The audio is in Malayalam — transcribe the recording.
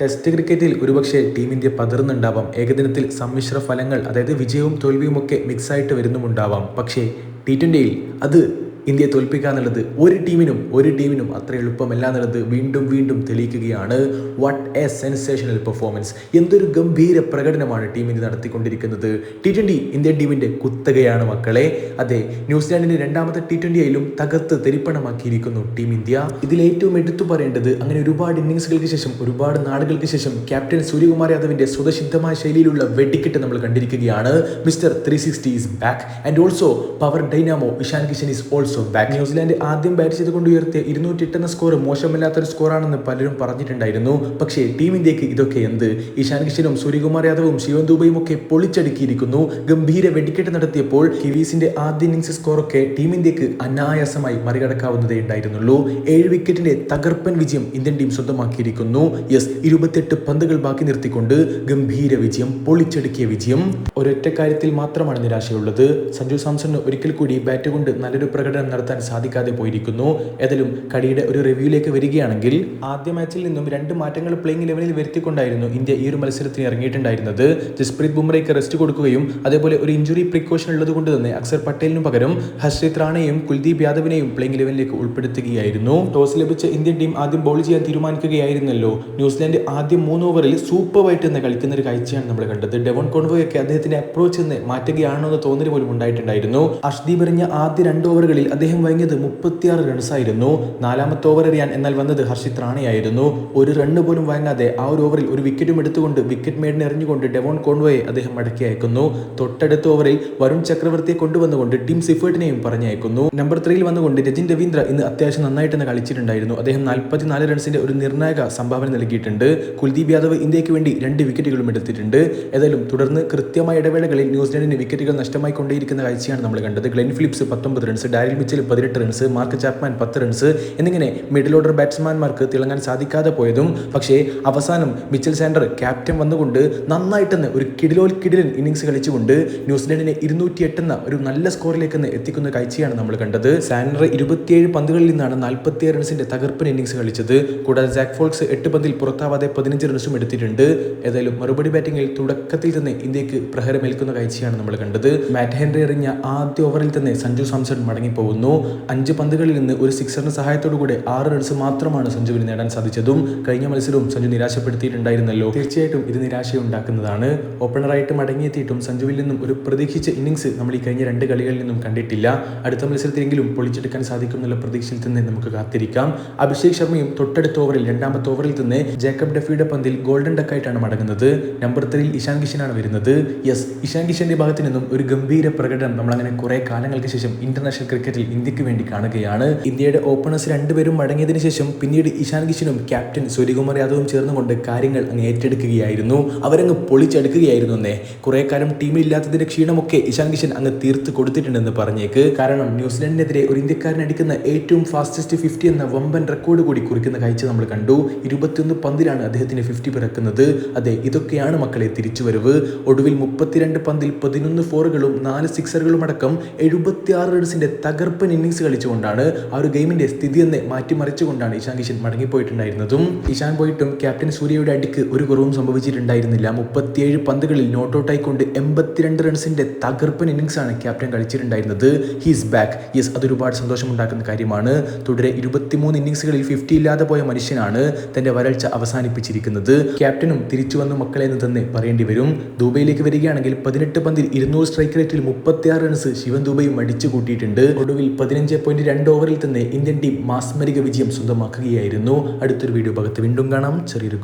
ടെസ്റ്റ് ക്രിക്കറ്റിൽ ഒരുപക്ഷെ ടീം ഇന്ത്യ പതറുന്നുണ്ടാവാം. ഏകദിനത്തിൽ സമ്മിശ്ര ഫലങ്ങൾ അതായത് വിജയവും തോൽവിയുമൊക്കെ മിക്സായിട്ട് വരുന്നുമുണ്ടാവാം. പക്ഷേ ടി ട്വന്റിയിൽ അത് ഇന്ത്യയെ തോൽപ്പിക്കുക എന്നുള്ളത് ഒരു ടീമിനും ഒരു ടീമിനും അത്ര എളുപ്പമല്ല എന്നുള്ളത് വീണ്ടും വീണ്ടും തെളിയിക്കുകയാണ്. വാട്ട് എ സെൻസേഷണൽ പെർഫോമൻസ് എന്തൊരു ഗംഭീര പ്രകടനമാണ് ടീം ഇന്ത്യ നടത്തിക്കൊണ്ടിരിക്കുന്നത്. ടി ട്വന്റി ഇന്ത്യൻ ടീമിന്റെ കുത്തകയാണ് മക്കളെ. അതെ ന്യൂസിലാൻഡിന്റെ രണ്ടാമത്തെ ടി ട്വന്റി തകർത്ത് തെരിപ്പണമാക്കിയിരിക്കുന്നു ടീം ഇന്ത്യ. ഇതിൽ ഏറ്റവും എടുത്തു പറയേണ്ടത് അങ്ങനെ ഒരുപാട് ഇന്നിങ്സുകൾക്ക് ശേഷം ഒരുപാട് നാടുകൾക്ക് ശേഷം ക്യാപ്റ്റൻ സൂര്യകുമാർ യാദവിന്റെ സ്വതസിദ്ധമായ ശൈലിയിലുള്ള വെടിക്കെട്ട് നമ്മൾ കണ്ടിരിക്കുകയാണ്. Mister three sixty is back and also power dynamo Ishan Kishan is also back New Zealand ആദ്യം ബാറ്റ് ചെയ്തുകൊണ്ട് ഉയർത്തിയ ഇരുന്നൂറ്റി എട്ടെന്ന സ്കോർ മോശമില്ലാത്തൊരു സ്കോറാണെന്ന് പലരും പറഞ്ഞിട്ടുണ്ടായിരുന്നു. പക്ഷേ ടീം ഇന്ത്യയ്ക്ക് ഇതൊക്കെ എന്ത്? ഇഷാൻ കിഷനും സൂര്യകുമാർ യാദവും ശിവൻ ദുബൈയും ഒക്കെ പൊളിച്ചടുക്കിയിരിക്കുന്നു. ഗംഭീര വെടിക്കെട്ട് നടത്തിയപ്പോൾ കിവീസിന്റെ ആദ്യ ഇന്നിംഗ്സ് സ്കോറൊക്കെ ടീം ഇന്ത്യയ്ക്ക് അനായാസമായി മറികടക്കാവുന്നതേ ഉണ്ടായിരുന്നുള്ളൂ. ഏഴ് വിക്കറ്റിന്റെ തകർപ്പൻ വിജയം ഇന്ത്യൻ ടീം സ്വന്തമാക്കിയിരിക്കുന്നു. യെസ് ഇരുപത്തെട്ട് പന്തുകൾ ബാക്കി നിർത്തിക്കൊണ്ട് ഗംഭീര വിജയം പൊളിച്ചടുക്കിയ വിജയം. ഒരൊറ്റ കാര്യത്തിൽ മാത്രമാണ് നിരാശയുള്ളത്. സഞ്ജു സാംസണിന് ഒരിക്കൽ കൂടി ബാറ്റ് കൊണ്ട് നല്ലൊരു പ്രകടനം നടത്താൻ സാധിക്കാതെ പോയിരിക്കുന്നു. ഏതായാലും കടിയുടെ ഒരു റിവ്യൂയിലേക്ക് വരികയാണെങ്കിൽ ആദ്യ മാച്ചിൽ നിന്നും രണ്ട് മാറ്റങ്ങൾ പ്ലേയിങ് ലെവലിൽ വരുത്തിക്കൊണ്ടായിരുന്നു ഇന്ത്യ ഈ ഒരു മത്സരത്തിന് ഇറങ്ങിയിട്ടുണ്ടായിരുന്നത്. ജസ്പ്രീത് ബുംറയ്ക്ക് റെസ്റ്റ് കൊടുക്കുകയും അതേപോലെ ഒരു ഇഞ്ചുറി പ്രിക്കോഷൻ ഉള്ളത് കൊണ്ട് തന്നെ അക്സർ പട്ടേലിന് പകരം ഹർഷിത് റാണയും കുൽദീപ് യാദവിനെയും പ്ലേയിങ് ലെവലിലേക്ക് ഉൾപ്പെടുത്തുകയായിരുന്നു. ടോസ് ലഭിച്ച ഇന്ത്യൻ ടീം ആദ്യം ബോൾ ചെയ്യാൻ തീരുമാനിക്കുകയായിരുന്നല്ലോ. ന്യൂസിലാൻഡ് ആദ്യം മൂന്ന് ഓവറിൽ സൂപ്പറായിട്ട് തന്നെ കളിക്കുന്ന ഒരു കാഴ്ചയാണ് നമ്മൾ കണ്ടത്. ഡെവൺ കോൺവോയൊക്കെ അദ്ദേഹത്തിന്റെ അപ്രോച്ച് നിന്ന് മാറ്റുകയാണോ എന്ന് തോന്നൽ പോലും ഉണ്ടായിട്ടുണ്ടായിരുന്നു. അഷ്ദീപ് എറിഞ്ഞ ആദ്യ രണ്ട് ഓവറുകളിൽ അദ്ദേഹം വഴങ്ങിയത് മുപ്പത്തിയാറ് റൺസായിരുന്നു നാലാമത്തെ ഓവർ എറിയാൻ എന്നാൽ വന്നത് ഹർഷിത് റാണയായിരുന്നു. ഒരു റണ്ണ് പോലും വാങ്ങാതെ ആ ഒരു ഓവറിൽ ഒരു വിക്കറ്റും എടുത്തുകൊണ്ട് വിക്കറ്റ് മേഡിനെ എറിഞ്ഞുകൊണ്ട് ഡെവോൺ കോൺവോയെ അദ്ദേഹം മടക്കി അയക്കുന്നു. തൊട്ടടുത്ത ഓവറിൽ വരുൺ ചക്രവർത്തിയെ കൊണ്ടുവന്നുകൊണ്ട് ടീം സിഫേർട്ടിനെയും പറഞ്ഞയക്കുന്നു. നമ്പർ ത്രീയിൽ വന്നുകൊണ്ട് രജിൻ രവീന്ദ്ര ഇന്ന് അത്യാവശ്യം നന്നായിട്ട് തന്നെ കളിച്ചിട്ടുണ്ടായിരുന്നു. അദ്ദേഹം നാൽപ്പത്തിനാല് റൺസിന്റെ ഒരു നിർണായക സംഭാവന നൽകിയിട്ടുണ്ട്. കുൽദീപ് യാദവ് ഇന്ത്യയ്ക്ക് വേണ്ടി രണ്ട് വിക്കറ്റുകളും എടുത്തിട്ടുണ്ട്. ഏതായാലും തുടർന്ന് കൃത്യമായ ഇടവേളകളിൽ ന്യൂസിലൻഡിന് വിക്കറ്റുകൾ നഷ്ടമായി കൊണ്ടേയിരിക്കുന്ന കാഴ്ചയാണ് നമ്മൾ കണ്ടത്. ഗ്ലെൻ ഫിലിപ്സ് പത്തൊമ്പത് റൺസ് ഡാരിൽ മിച്ചൽ പതിനെട്ട് റൺസ് മാർക്ക് ചാപ്മാൻ പത്ത് റൺസ് എന്നിങ്ങനെ മിഡിൽ ഓർഡർ ബാറ്റ്സ്മാൻമാർക്ക് തിളങ്ങാൻ സാധിക്കാതെ പോയതും പക്ഷേ അവസാനം മിച്ചൽ സാൻഡർ ക്യാപ്റ്റൻ വന്നുകൊണ്ട് നന്നായിട്ടെന്ന് ഒരു കിടിലോൽ കിടിലൻ ഇന്നിങ്സ് കളിച്ചുകൊണ്ട് ന്യൂസിലൻഡിനെ ഇരുന്നൂറ്റി എട്ടെന്ന ഒരു നല്ല സ്കോറിലേക്ക് എത്തിക്കുന്ന കാഴ്ചയാണ് നമ്മൾ കണ്ടത്. സാൻഡർ ഇരുപത്തിയേഴ് പന്തുകളിൽ നിന്നാണ് നാൽപ്പത്തിയേഴ് റൺസിന്റെ തകർപ്പൻ ഇന്നിങ്സ് കളിച്ചത്. കൂടാതെ ജാക്ക് ഫോൾക്സ് എട്ട് പന്തിൽ പുറത്താവാതെ പതിനഞ്ച് റൺസും എടുത്തിട്ടുണ്ട്. ഏതായാലും മറുപടി ബാറ്റിംഗിൽ തുടക്കത്തിൽ തന്നെ ഇന്ത്യയ്ക്ക് പ്രഹരമേൽക്കുന്ന കാഴ്ചയാണ് നമ്മൾ കണ്ടത്. മാറ്റ് ഹെൻറി എറിഞ്ഞ ആദ്യ ഓവറിൽ തന്നെ സഞ്ജു സാംസൺ മടങ്ങിപ്പോകുന്നു അഞ്ച് പന്തുകളിൽ നിന്ന് ഒരു സിക്സറിന്റെ സഹായത്തോടു കൂടെ ആറ് റൺസ് മാത്രമാണ് സഞ്ജുവിന് നേടാൻ സാധിച്ചതും കഴിഞ്ഞ മത്സരവും സഞ്ജു നിരാശപ്പെടുത്തിയിട്ടുണ്ടായിരുന്നല്ലോ. തീർച്ചയായിട്ടും ഇത് നിരാശയുണ്ടാക്കുന്നതാണ്. ഓപ്പണറായിട്ട് മടങ്ങിയെത്തിയിട്ടും സഞ്ജുവിൽ നിന്നും ഒരു പ്രതീക്ഷിച്ച ഇന്നിംഗ്സ് നമ്മൾ ഈ കഴിഞ്ഞ രണ്ട് കളികളിൽ നിന്നും കണ്ടിട്ടില്ല. അടുത്ത മത്സരത്തിലെങ്കിലും പൊളിച്ചെടുക്കാൻ സാധിക്കും എന്നുള്ള പ്രതീക്ഷയിൽ തന്നെ നമുക്ക് കാത്തിരിക്കാം. അഭിഷേക് ശർമ്മയും തൊട്ടടുത്ത ഓവറിൽ രണ്ടാമത്തെ ഓവറിൽ തന്നെ ജേക്കബ് ഡെഫിയുടെ പന്തിൽ ഗോൾഡൻ ഡക്കായിട്ടാണ് മടങ്ങുന്നത്. നമ്പർ ത്രീയിൽ ഇഷാൻ കിഷനാണ് വരുന്നത്. യെസ് ഇഷാൻ കിഷന്റെ ഭാഗത്തു നിന്നും ഒരു ഗംഭീര പ്രകടനം നമ്മൾ അങ്ങനെ കുറെ കാലങ്ങൾക്ക് ശേഷം ഇന്റർനാഷണൽ ക്രിക്കറ്റിൽ ഇന്ത്യയ്ക്ക് വേണ്ടി കാണുകയാണ്. ഇന്ത്യയുടെ ഓപ്പണേഴ്സ് രണ്ടുപേരും മടങ്ങിയതിനു ശേഷം പിന്നീട് ഇഷാൻ കിഷനും ക്യാപ്റ്റൻ സൂര്യകുമാർ യാദവും ചേർന്നുകൊണ്ട് കാര്യങ്ങൾ അങ്ങ് ഏറ്റെടുക്കുകയായിരുന്നു. അവരങ്ങ് പൊളിച്ചെടുക്കുകയായിരുന്നു എന്നേ കുറെ കാലം ടീമിലില്ലാത്തതിന്റെ ക്ഷീണമൊക്കെ ഇഷാൻ കിഷൻ അങ്ങ് തീർത്ത് കൊടുത്തിട്ടുണ്ടെന്ന് പറഞ്ഞേക്ക്. കാരണം ന്യൂസിലൻഡിനെതിരെ ഒരു ഇന്ത്യക്കാരൻ അടിക്കുന്ന ഏറ്റവും ഫാസ്റ്റസ്റ്റ് ഫിഫ്റ്റി എന്ന വമ്പൻ റെക്കോർഡ് കൂടി കുറിക്കുന്ന കാഴ്ച നമ്മൾ കണ്ടു. ഇരുപത്തിയൊന്ന് പന്തിലാണ് അദ്ദേഹത്തിന് ഫിഫ്റ്റി പിറക്കുന്നത്. അതെ ഇതൊക്കെയാണ് മക്കളെ തിരിച്ചുവരവ്. ഒടുവിൽ മുപ്പത്തിരണ്ട് പന്തിൽ പതിനൊന്ന് ഫോറുകളും നാല് സിക്സറുകളും അടക്കം എഴുപത്തിയാറ് റൺസിന്റെ തകർപ്പൻ ഇന്നിങ്സ് കളിച്ചുകൊണ്ടാണ് ആ ഒരു ഗെയിമിന്റെ സ്ഥിതി എന്ന് മാറ്റിമറിച്ചുകൊണ്ടാണ് ഇഷാൻ കിഷൻ മടങ്ങിപ്പോയിട്ടുണ്ടായിരുന്നതും. ഇഷാൻ പോയിട്ടും ക്യാപ്റ്റൻ സൂര്യയുടെ അടിക്ക് ഒരു കുറവും സംഭവിച്ചിട്ടുണ്ടായിരുന്നില്ല. മുപ്പത്തിയേഴ് പന്തുകളിൽ നോട്ട് ഔട്ട് ആയിക്കൊണ്ട് എൺപത്തിരണ്ട് റൺസിന്റെ തകർപ്പൻ ഇന്നിങ്സ് ആണ് ക്യാപ്റ്റൻ കളിച്ചിട്ടുണ്ടായിരുന്നത്. ഹീസ് ബാക്ക് യെസ് അതൊരുപാട് സന്തോഷമുണ്ടാക്കുന്ന കാര്യമാണ്. തുടരെ ഇരുപത്തിമൂന്ന് ഇന്നിങ്സുകളിൽ ഫിഫ്റ്റി ഇല്ലാതെ പോയ മനുഷ്യനാണ് തന്റെ വരൾച്ച അവസാനിപ്പിച്ചിരിക്കുന്നത്. ക്യാപ്റ്റനും തിരിച്ചു വന്ന മക്കളെ എന്ന് തന്നെ പറയേണ്ടി വരും. ദുബൈയിലേക്ക് വരികയാണെങ്കിൽ പതിനെട്ട് പന്തിൽ ഇരുന്നൂറ് സ്ട്രൈക്ക് റേറ്റിൽ മുപ്പത്തിയാറ് റൺസ് ശിവൻ ദുബൈയും അടിച്ചു കൂട്ടിയിട്ടുണ്ട് ഒടുവിൽ പതിനഞ്ച് പോയിന്റ് രണ്ട് ഓവറിൽ തന്നെ ഇന്ത്യൻ ടീം മാസ്മരിക വിജയം സ്വന്തമാക്കുകയായിരുന്നു. അടുത്തൊരു വീഡിയോ ഭാഗത്ത് വീണ്ടും കാണാം. ചെറിയൊരു